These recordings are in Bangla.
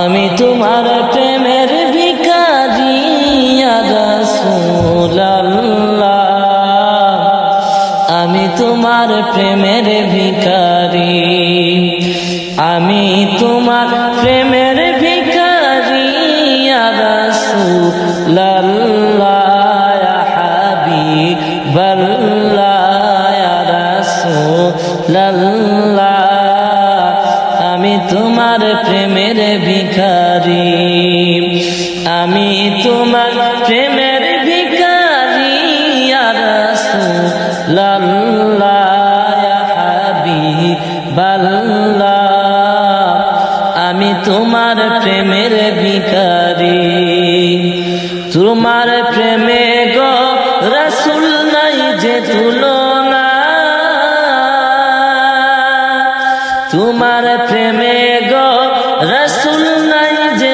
আমি তোমার প্রেমের ভিকারি আমি তোমার প্রেমের ভিকারি আমি তোমার প্রেমের ভিকারি হাবিবাল্লাহ, ইয়া রাসূলুল্লাহ। আমি তোমার প্রেমের ভিখারি। আমি তোমার প্রেমের ভিখারি আর আমি তোমার প্রেমের ভিখারি। তোমার প্রেমে গো নাই যে তুলনা। তোমার প্রেমে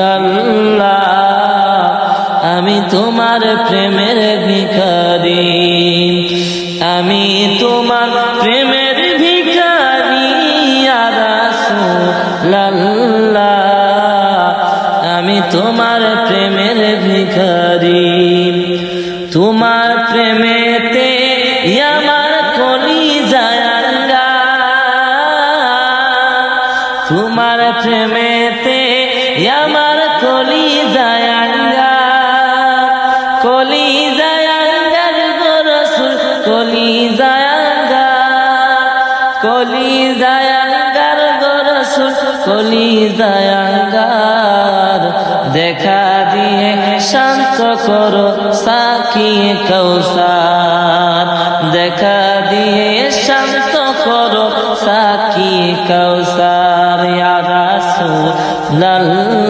রাসূলুল্লাহ আমি তোমার প্রেমের ভিখারি। আমি তোমার প্রেমের ভিখারি রাসূলুল্লাহ। আমি তোমার প্রেমের ভিখারি। তোমার প্রেমেতে আমার কলি জায়াঙ্গা তোমার প্রেমেতে আমার কলি কলি কলি কলি কলি দেখা দিয়ে শান্ত করো সাকিয়ে কৌসার দেখা দিয়ে শান্ত করো সাকিয়ে কৌসার রাসূলুল্লাহ।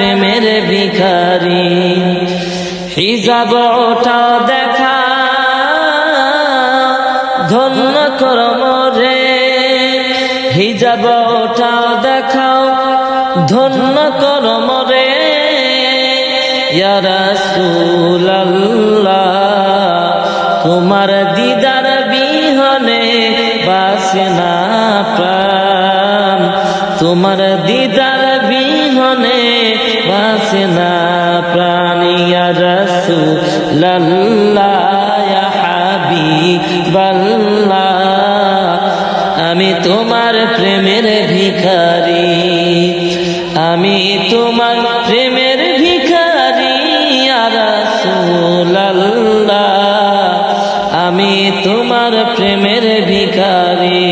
প্রেমের ভিখারি। হিজাব ওটা দেখা, ধন্য করম রে হিজাব ওটা দেখাও ধন্য করম রে ইয়া রাসূলুল্লাহ, তোমার দিদার বিহনে বাসে না প্রাণ। তোমার দিদার বাসে না প্রাণিয়া রসুল্লাহ হাবিবাল্লাহ। আমি তোমার প্রেমের ভিখারি, আমি তোমার প্রেমের ভিখারি রসুল্লাহ আমি তোমার প্রেমের ভিখারি।